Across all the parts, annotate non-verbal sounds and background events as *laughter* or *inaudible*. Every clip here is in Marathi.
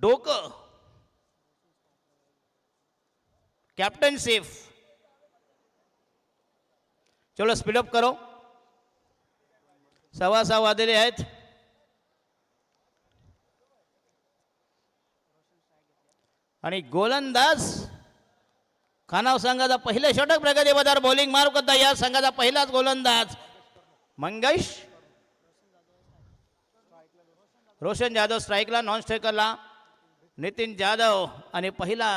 डोकं. कॅप्टनशिप चलो स्पीडअप करो. सव्वा सहा वाजलेले आहेत. आणि गोलंदाज खानाव संघाचा पहिला षटक प्रगतीबदार बॉलिंग मारू करता या संघाचा पहिलाच गोलंदाज मंगेश. रोशन जाधव स्ट्राईकला नॉन स्ट्रायकरला नितीन जाधव आणि पहिला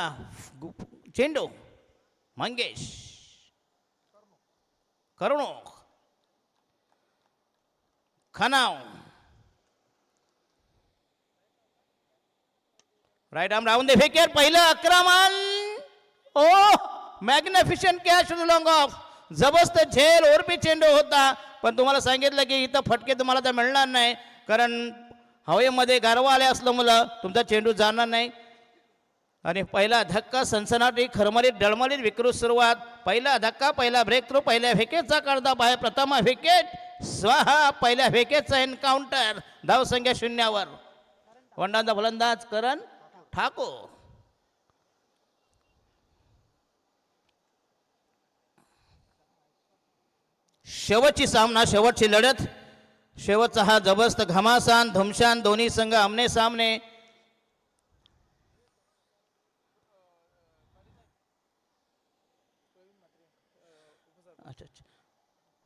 चेंडू मंगेश. करुणो खनाव. राईट आम राहून दे फेकेर पहिलं अक्रमण. Oh magnificent catch long off जबरदस्त झेल ओरपी चेंडू होता. पण तुम्हाला सांगितलं की इथं फटके तुम्हाला तर मिळणार नाही. कारण हवेमध्ये गारवा आले असलं मुलं तुमचा चेंडू जाणार नाही. आणि पहिला धक्का सनसनाटी खरमरीत डळमरीत विक्रू सुरुवात. पहिला धक्का पहिला ब्रेक थ्रू पहिल्या विकेटचा करता बाहेर. प्रथम विकेट स्वाहा पहिल्या विकेटचा एन्काउंटर धावसंख्या शून्यावर. वंडांचा फलंदाज करण ठाकूर. शेवटची सामना शेवटची लढत. शेवटचा हा जबरदस्त घमासान धुमशान दोन्ही संघ आमने सामने.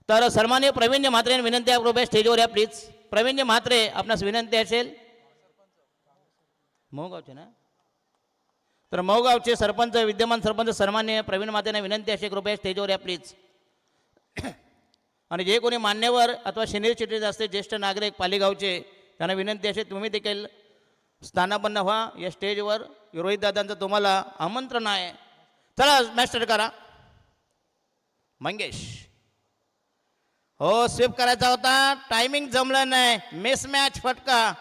तर सन्मान्य प्रवीण म्हात्रे विनंती आहे कृपया स्टेजवर या प्लीज प्रवीण म्हात्रे आपणास विनंती असेल. मोगावचे ना? तर मोगावचे सरपंच विद्यमान सरपंच सन्मान्य प्रवीण मातेने विनंती असेल कृपया स्टेजवर या प्लीज आणि जे कोणी मान्यवर अथवा सिनियर सिटीजन असते ज्येष्ठ नागरिक पालिगावचे त्यांना विनंती असेल तुम्ही देखील स्थानापन्न व्हा. या स्टेजवर रोहित दादांचं तुम्हाला आमंत्रण आहे. चला मॅस्टर करा. मंगेश. हो स्वीप करायचा होता. टायमिंग जमलं नाही. मिस मॅच फटका.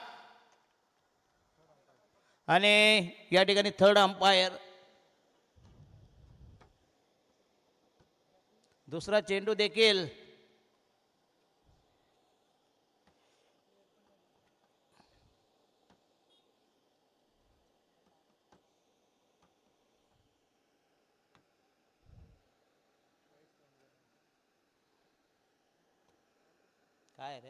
आणि या ठिकाणी थर्ड अंपायर दुसरा चेंडू देखील काय रे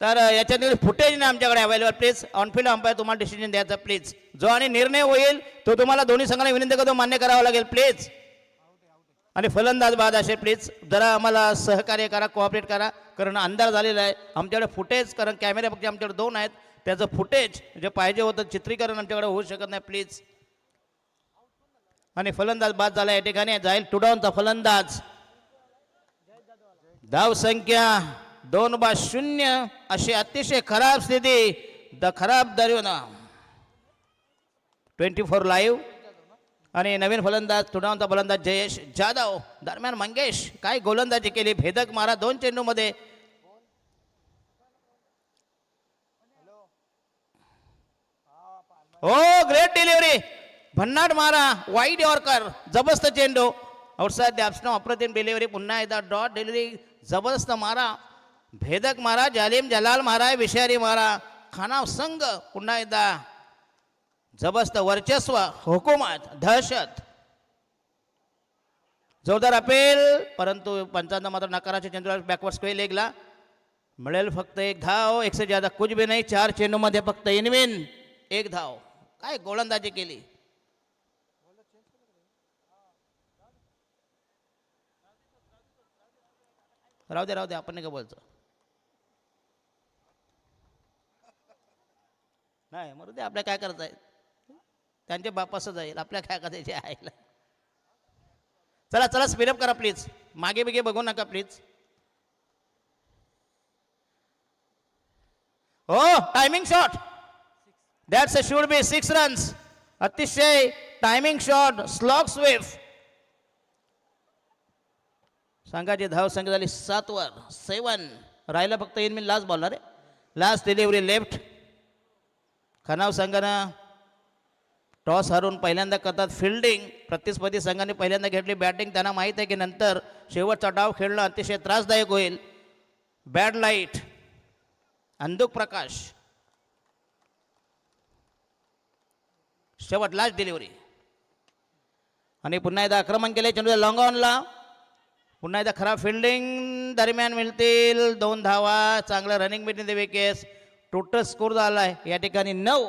तर याच्यातील फुटेज नाही आमच्याकडे available please on field umpire तुम्हाला डिसिजन द्यायचा प्लीज जो आणि निर्णय होईल तो तुम्हाला दोन्ही संघांना विनंती करतो मान्य करावा लागेल प्लीज आणि फलंदाज बाद असे प्लीज जरा आम्हाला सहकार्य करा कोऑपरेट करा कारण अंधार झालेला आहे. आमच्याकडे फुटेज कारण कॅमेरे फक्त आमच्याकडे दोन आहेत. त्याचं फुटेज जे पाहिजे होतं चित्रीकरण आमच्याकडे होऊ शकत नाही प्लीज आणि फलंदाज बाद झाला या ठिकाणी जाईल टुडाऊनचा फलंदाज. धाव संख्या दोन बा शून्य अशी अतिशय खराब स्थिती. द खराब दरवना ट्वेंटी फोर लाईव्ह. आणि नवीन फलंदाज तुडावंचा फलंदाज जयेश जाधव दरम्यान मंगेश काय गोलंदाजी केली? भेदक मारा दोन चेंडूमध्ये हो ग्रेट डिलिव्हरी भन्नाट मारा वाईट यॉर्कर जबरदस्त चेंडू. आउटसाईड दॅप्सनो अप्रतिम डिलिव्हरी पुन्हा एकदा डॉट डिलिव्हरी जबरदस्त मारा. भेदक मारा जालिम जलाल मारा विषारी मारा. खानाव संघ पुन्हा एकदा जबरदस्त वर्चस्व हुकुमत दहशत. जोरदार अपेल परंतु पंचांना मात्र नकाराच्या चेंडूला बॅकवर्ड स्क्वेअर लेगला मिळेल फक्त एक धाव एकशे ज्यादा कुछ भी नाही चार चेंडूमध्ये फक्त इनविन एक धाव. काय गोलंदाजी केली. राहू दे राहू दे आपण नाही का बोलतो? नाही मरू दे आपल्या काय करता त्यांचे बापासच जाईल आपल्या काय करायचे आईला. चला चला स्पीडअप करा प्लीज मागे बिगे बघू नका प्लीज हो timing shot that's a should be six runs अतिशय टायमिंग शॉट स्लॉग स्विफ्ट संघाची धावसंख्या झाली सातवर सेवन. राहिलं फक्त येईन मी लास्ट बॉलर आहे लास्ट डिलिव्हरी लेफ्ट खनाव संघानं टॉस हरून पहिल्यांदा करतात फिल्डिंग प्रतिस्पर्धी संघाने पहिल्यांदा घेतली बॅटिंग त्यांना माहीत आहे की नंतर शेवटचा डाव खेळणं अतिशय त्रासदायक होईल. बॅड लाइट अंधुक प्रकाश. शेवट लास्ट डिलिव्हरी आणि पुन्हा एकदा आक्रमण केले चेंडू लॉंग ऑनला पुन्हा एकदा खराब फिल्डिंग दरम्यान मिळतील. दोन धावा चांगलं रनिंग बिटवीन द केस टोटल स्कोर झाला आहे. या ठिकाणी नऊ.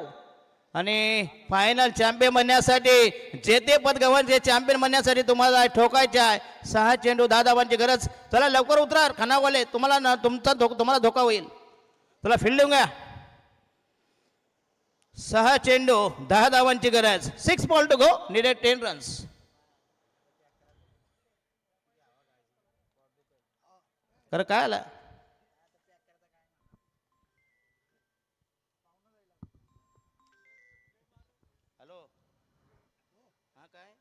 आणि फायनल चॅम्पियन बनण्यासाठी जेते पद गव्हाणचे चॅम्पियन बनण्यासाठी तुम्हाला ठोकायचे आहे सहा चेंडू दहा धावांची गरज. चला लवकर उतरा खानावाले. तुम्हाला ना तुमचा धोका तुम्हाला धोका होईल. चला फिल्डिंग घ्या. सहा चेंडू दहा धावांची गरज. Six ball to go needed ten runs खरं काय आलं? हॅलो. हा काय?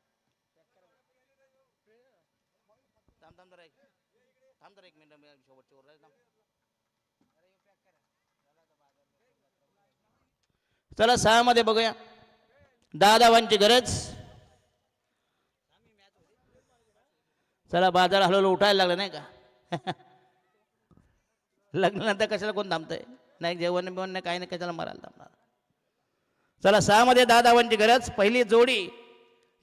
थांब थांब जरा एक थांब जरा एक मिनिट मी शेवटची ओरडा आहे, थांब चला सहा मध्ये बघूया. दहा धावांची गरज. चला बाजार हळूहळू उठायला लागला नाही का? *laughs* लग्नानंतर कशाला कोण थांबतंय? नाही जेवण बिवण नाही काही नाही कशाला मारायला थांबणार? चला सहा मध्ये दहा धावांची गरज. पहिली जोडी.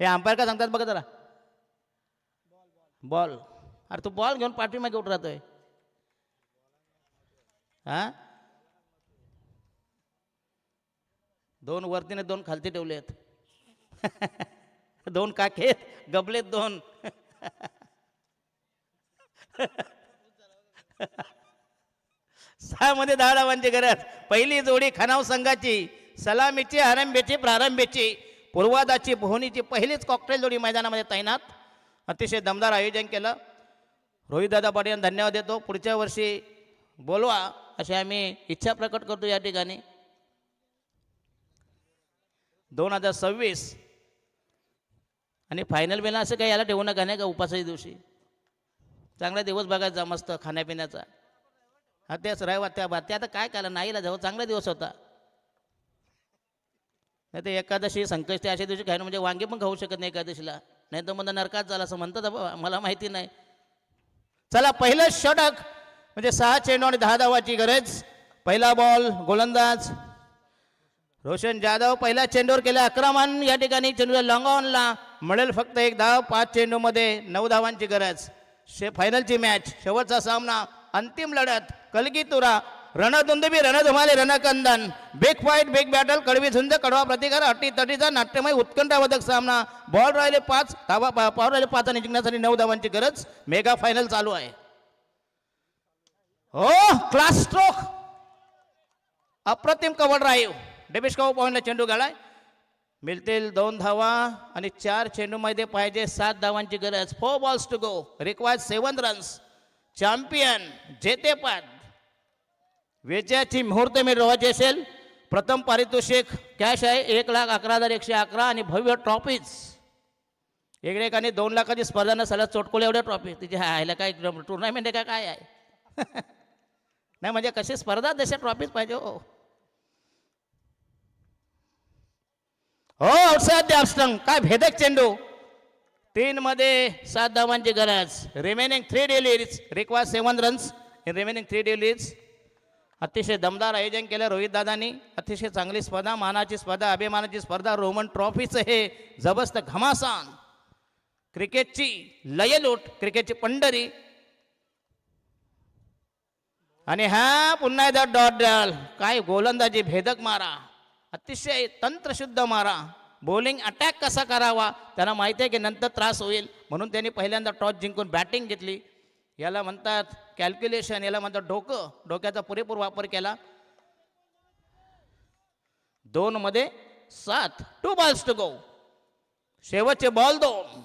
हे अंपायर का सांगतात बघा जरा. बॉल. अरे तू बॉल घेऊन पाठीमागे उठ राहतोय. हा? दोन वरतीने दोन खालती ठेवलेत. दोन काखेत गबलेत दोन. सहामध्ये दहा धावांची गरज. पहिली जोडी खनाव संघाची सलामीची आरंभेची प्रारंभेची. पूर्वादाची भोवणीची पहिलीच कॉकटेल जोडी मैदानामध्ये तैनात. अतिशय दमदार आयोजन केलं. रोहितदादा पाटील यांना धन्यवाद देतो. पुढच्या वर्षी बोलवा अशी आम्ही इच्छा प्रकट करतो या ठिकाणी. दोन हजार सव्वीस आणि फायनल बेला असं काही याला ठेवू नका नाही का? उपासाच्या दिवशी. चांगला दिवस बघायचा मस्त खाण्यापिण्याचा. हा तेच रविवार त्या बात ते आता काय केलं नाहीला जाऊ चांगला दिवस होता. नाही तर एकादशी संकष्टी अशा दिवशी खायला म्हणजे वांगे पण खाऊ शकत नाही एकादशीला. नाही तर म्हणजे नरकात झाला असं म्हणतात बाबा मला माहिती नाही. चला पहिलं षटक म्हणजे सहा चेंडू आणि दहा धावाची गरज. पहिला बॉल गोलंदाज. रोशन जाधव पहिल्या चेंडूवर केलं अक्रमान या ठिकाणी चेंडूला लॉंग ऑनला मिळेल फक्त एक धाव पाच चेंडूमध्ये नऊ धावांची गरज. शे फायनलची मॅच शेवटचा सामना. अंतिम लढत कलगीतुरा रणधुंदबी रणधुमाले रणकंदन. बिग फाईट बिग बॅटल कडवी झुंज कडवा प्रतिकार अटी तटीचा नाट्यमय उत्कंठावधक सामना. बॉल राहिले पाच धावा पा- पावर राहिले पाच आणि जिंकण्यासाठी नऊ धावांची गरज. मेगा फायनल चालू आहे. हो क्लास स्ट्रोक अप्रतिम कवड राहीव डेबिश काऊ पॉईंटला चेंडू गाळाय मिळतील दोन धावा आणि चार चेंडूमध्ये पाहिजे सात धावांची गरज. Four balls to go required seven runs champion जेतेपद विजयाची मुहूर्त मी रोवायची असेल. प्रथम पारितोषिक कॅश आहे एक लाख अकरा हजार एकशे अकरा आणि भव्य ट्रॉफीज इकडे एकाने दोन लाखाची स्पर्धा नसायला चोटकोले एवढ्या ट्रॉफी तिचे ह्याला काय टुर्नामेंट आहे का काय आहे? *laughs* नाही म्हणजे कशी स्पर्धा तशा ट्रॉफीज पाहिजे हो. हो औषध द्या काय भेदक चेंडू. तीनमध्ये सात धावांची गरज. Remaining three deliveries require seven runs in remaining three deliveries अतिशय दमदार आयोजन केलं रोहितदादांनी अतिशय चांगली स्पर्धा मानाची स्पर्धा अभिमानाची स्पर्धा रोमन ट्रॉफीचं हे जबस्त घमासान. क्रिकेटची लयलूट क्रिकेटची पंढरी. आणि हा पुन्हा एकदा डॉट डॉल काय गोलंदाजी भेदक मारा. अतिशय तंत्रशुद्ध मारा. बॉलिंग अटॅक कसा करावा? त्यांना माहिती आहे की नंतर त्रास होईल. म्हणून त्यांनी पहिल्यांदा टॉस जिंकून बॅटिंग घेतली. याला म्हणतात कॅल्क्युलेशन याला म्हणतात डोकं. डोक्याचा पुरेपूर वापर केला. दोन मध्ये सात. टू बॉल्स टू गो शेवटचे बॉल दोन.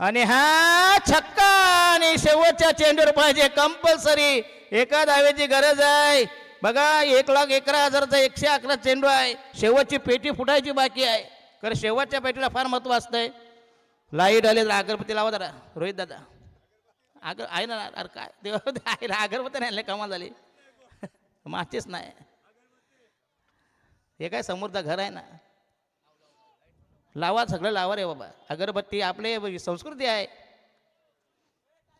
आणि हा छक्का आणि शेवटच्या चेंडूवर पाहिजे. कंपल्सरी एका धावेची गरज आहे. बघा एक लाख अकरा हजारचा एकशे अकरा चेंडू आहे. शेवटची पेटी फुटायची बाकी आहे. कारण शेवटच्या पेटीला फार महत्त्व असतंय. लाइट आले तर अगरबत्ती लावा जरा. रोहित दादा. अगर आहे ना अरे काय? देवा आहे ना अगरबत्ती नाही कमाल झाली. माचीच नाही. हे काय समोरचं घर आहे ना? लावा सगळं लावा रे बाबा. अगरबत्ती आपले संस्कृती आहे.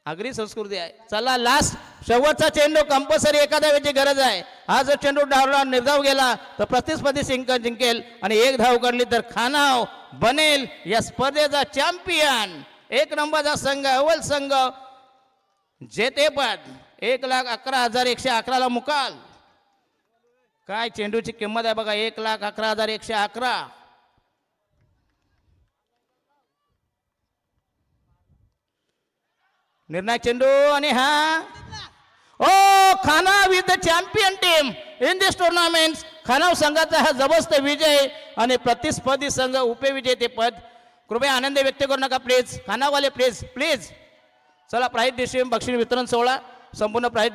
आगरी संस्कृती आहे. चला लास्ट शेवटचा चेंडू कंपल्सरी एखाद्या वेळेची गरज आहे. हा जर चेंडू डावला निर्धाव गेला तर प्रतिस्पर्धी सिंक जिंकेल आणि एक धाव काढली तर खानाव बनेल या स्पर्धेचा चॅम्पियन एक नंबरचा संघ अव्वल संघ जेतेपद. एक लाख अकरा हजार एकशे अकराला मुकाल. काय चेंडूची किंमत आहे बघा एक लाख अकरा हजार एकशे अकरा. निर्णय चेंडू आणि हा. ओ खाना with the champion team in this tournament Khanav संघाचा हा जबरदस्त विजय आणि प्रतिस्पर्धी संघ उपविजेते पद. कृपया आनंद व्यक्त करू नका प्लीज खानावाले प्लीज प्लीज चला प्राईज डिस्ट्रीम बक्षीस वितरण सोहळा संपूर्ण प्राईज